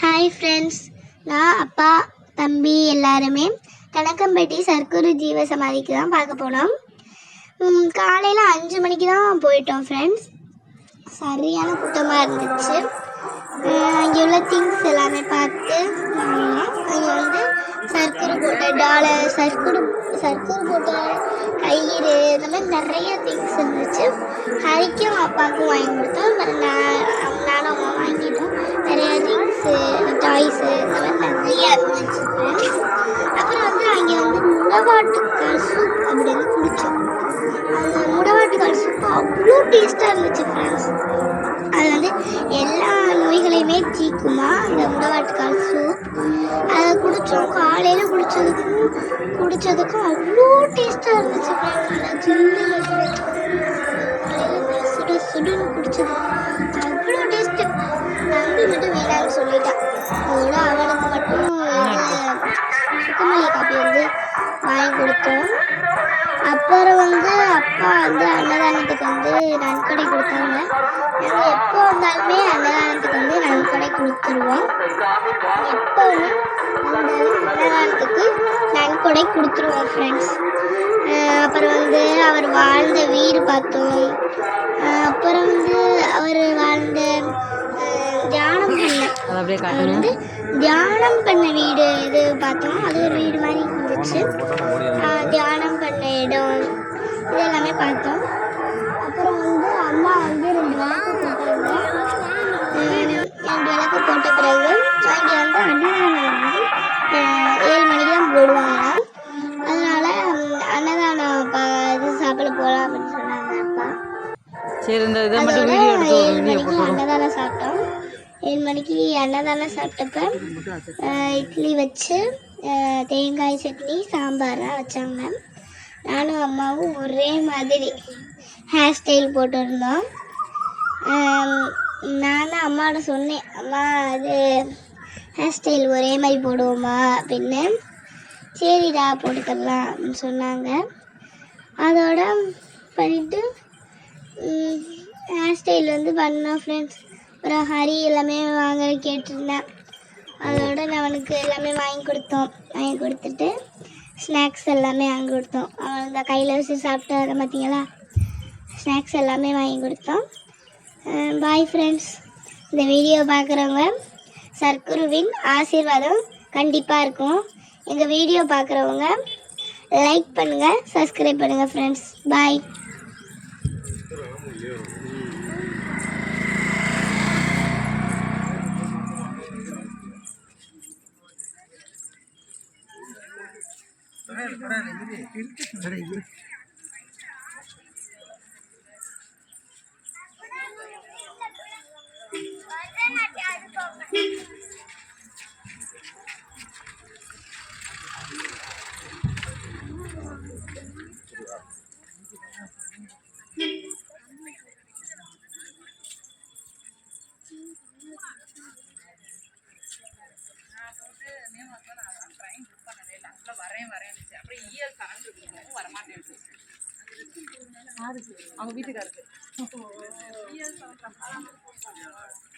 Hi friends நான் அப்பா தம்பி எல்லாருமே கணக்கம்பட்டி சர்க்குரு ஜீவ சமாதிக்கு தான் பார்க்க போனோம். காலையில் அஞ்சு மணிக்கு தான் போயிட்டோம் ஃப்ரெண்ட்ஸ் சரியான கூட்டமாக இருந்துச்சு. அங்கே உள்ள திங்ஸ் எல்லாமே பார்த்து அங்கே வந்து சர்க்குரு போட்ட டாலர் சர்க்குரு சர்க்குரு போட்ட கயிறு இந்த மாதிரி நிறைய திங்ஸ் இருந்துச்சு. ஹரிக்கும் அப்பாவுக்கும் வாங்கி கொடுத்தோம். அப்புறம் நான் நானும் வாங்கிட்டோம். நிறைய திங்ஸ் முடவாட்டுக்கால் சூப் அப்படின்னு குடித்தோம் அந்த முடவாட்டுக்கால் சூப் அவ்வளோ டேஸ்ட்டாக இருந்துச்சு ஃப்ரெண்ட்ஸ் அது வந்து எல்லா நோய்களையுமே தீக்குமா அந்த முடவாட்டுக்கால் சூப் அதை குடித்தோம் காலையில் குடித்ததுக்கும் குடித்ததுக்கும் அவ்வளோ டேஸ்ட்டாக இருந்துச்சு ஃப்ரெண்ட்ஸ் அப்புறம் வந்து அப்பா வந்து அன்னதானத்துக்கு வந்து நன்கொடை கொடுத்தாங்க. நாங்கள் எப்போ வந்தாலுமே அன்னதானத்துக்கு வந்து நன்கொடை கொடுத்துருவோம். எப்போ வந்தாலும் அன்னதானத்துக்கு நன்கொடை கொடுத்துருவோம் ஃப்ரெண்ட்ஸ் அப்புறம் வந்து அவர் வாழ்ந்த வீடு பார்த்தோம். அப்புறம் வந்து அவர் வாழ்ந்த தியானம் பண்ண வந்து தியானம் பண்ண வீடு இது பார்த்தோம். அது ஒரு வீடு மாதிரி இருந்துச்சு. தியானம் பண்ண இடம். இது எல்லாமே பார்த்தோம். அப்புறம் வந்து அம்மா வந்து ரெண்டு விளக்கு போட்டாங்க ரெண்டு விளக்கு போட்ட பிறகு இங்கே வந்து அன்னதானம் வந்து ஏழு மணிக்கு தான் போடுவாங்களாம் அதனால அன்னதானம் இது சாப்பிட போகலாம் அப்படின்னு சொன்னாங்க அப்பா. சரி இந்த இதை மட்டும் அதோட வீடியோ எடுத்து ஒரு ஏழு வீடியோ மணிக்கு அன்னதானம் சாப்பிட்டோம். ஏழு மணிக்கு அன்னதானம் சாப்பிட்டப்ப இட்லி வச்சு தேங்காய் சட்னி சாம்பார்லாம் வச்சாங்க. நானும் அம்மாவும் ஒரே மாதிரி ஹேர் ஸ்டைல் போட்டிருந்தோம். நானும் அம்மாவோட சொன்னேன் அம்மா அது ஹேர் ஸ்டைல் ஒரே மாதிரி போடுவோமா? அப்படின்னு. சரிடா போட்டுக்கலாம் அப்படின்னு சொன்னாங்க. அதோட பண்ணிட்டு ஹேர் ஸ்டைல் வந்து பண்ணோம் ஃப்ரெண்ட்ஸ் அப்புறம் ஹரி எல்லாமே வாங்க கேட்டிருந்தேன் அதோட நான் அவனுக்கு எல்லாமே வாங்கி கொடுத்தோம். வாங்கி கொடுத்துட்டு ஸ்நாக்ஸ் எல்லாமே வாங்கி கொடுத்தோம். அவன் இந்த கையில் வச்சு சாப்பிட்டு வர பார்த்தீங்களா ஸ்நாக்ஸ் எல்லாமே வாங்கி கொடுத்தோம். பாய் ஃப்ரெண்ட்ஸ் இந்த வீடியோ பார்க்குறவங்க சர்க்குருவின் ஆசீர்வாதம் கண்டிப்பாக இருக்கும். எங்கள் வீடியோ பார்க்குறவங்க லைக் பண்ணுங்கள் சப்ஸ்கிரைப் பண்ணுங்கள் ஃப்ரெண்ட்ஸ் பாய் 对不对？அவங்க வீட்டுக்காரருக்கு.